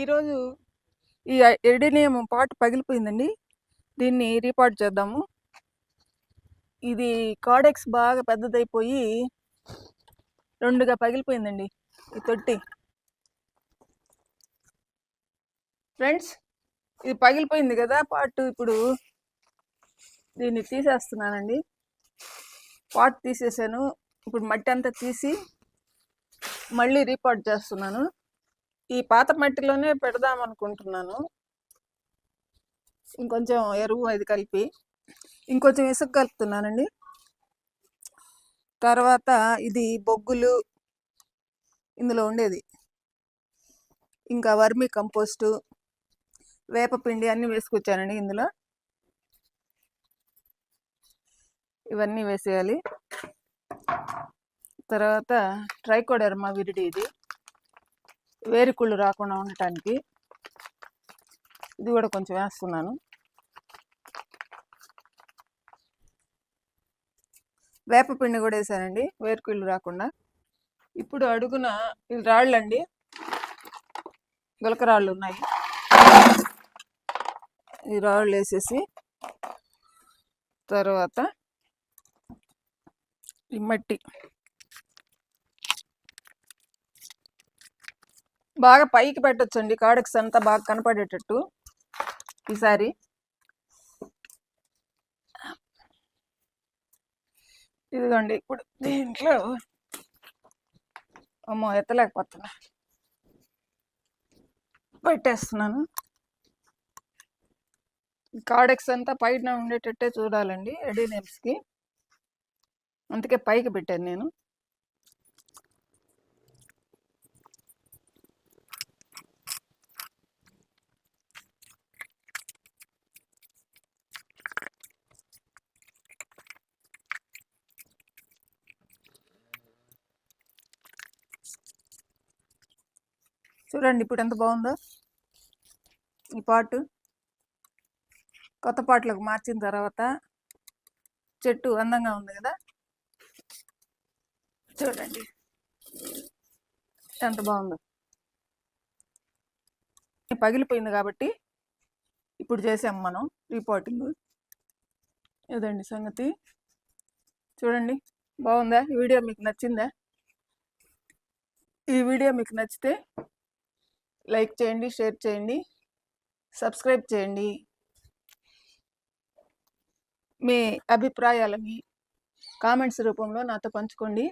ఈరోజు ఈ adenium part పగిలిపోయిందండి. దీన్ని రీపాట్ చేద్దాము. ఇది కాడెక్స్ బాగా పెద్దదైపోయి రెండుగా పగిలిపోయిందండి ఈ తొట్టి. ఫ్రెండ్స్ ఇది పగిలిపోయింది కదా పార్ట్ ఇప్పుడు దీన్ని తీసేస్తున్నానండి. పాట్ తీసేసాను. ఇప్పుడు మట్టి అంతా తీసి మళ్ళీ రీపాట్ చేస్తున్నాను. ఈ పాత మట్టిలోనే పెడదాం అనుకుంటున్నాను. ఇంకొంచెం ఎరువు అది కలిపి ఇంకొంచెం ఇసుక కలుపుతున్నానండి. తర్వాత ఇది బొగ్గులు ఇందులో ఉండేది. ఇంకా వర్మి కంపోస్టు వేపపిండి అన్నీ వేసుకొచ్చానండి ఇందులో. ఇవన్నీ వేసేయాలి. తర్వాత ట్రైకోడర్మా విరిడి ఇది వేరుకుళ్ళు రాకుండా ఉండటానికి ఇది కూడా కొంచెం వేస్తున్నాను. వేపపిండి కూడా వేసానండి వేరుకుళ్ళు రాకుండా. ఇప్పుడు అడుగున ఇది రాళ్ళండి గులకరాళ్ళు ఉన్నాయి. ఈ రాళ్ళు వేసేసి తర్వాత ఈ మట్టి బాగా పైకి పెట్టొచ్చండి. కాడక్స్ అంతా బాగా కనపడేటట్టు ఈసారి ఇదిగోండి ఇప్పుడు దీంట్లో అమ్మో ఎత్తలేకపోతున్నా. పెట్టేస్తున్నాను. కాడెక్స్ అంతా పైన ఉండేటట్టే చూడాలండి ఎడీనేమ్స్కి అందుకే పైకి పెట్టాను నేను. చూడండి ఇప్పుడు ఎంత బాగుందో. ఈ పాటు కొత్త పాటలకు మార్చిన తర్వాత చెట్టు అందంగా ఉంది కదా. చూడండి ఎంత బాగుందో. పగిలిపోయింది కాబట్టి ఇప్పుడు చేసాం మనం రిపోర్టింగ్. ఇదండి సంగతి. చూడండి బాగుందా? ఈ వీడియో మీకు నచ్చిందా? ఈ వీడియో మీకు నచ్చితే లైక్ చేయండి షేర్ చేయండి సబ్స్క్రైబ్ చేయండి. మీ అభిప్రాయాలని కామెంట్స్ రూపంలో నాతో పంచుకోండి.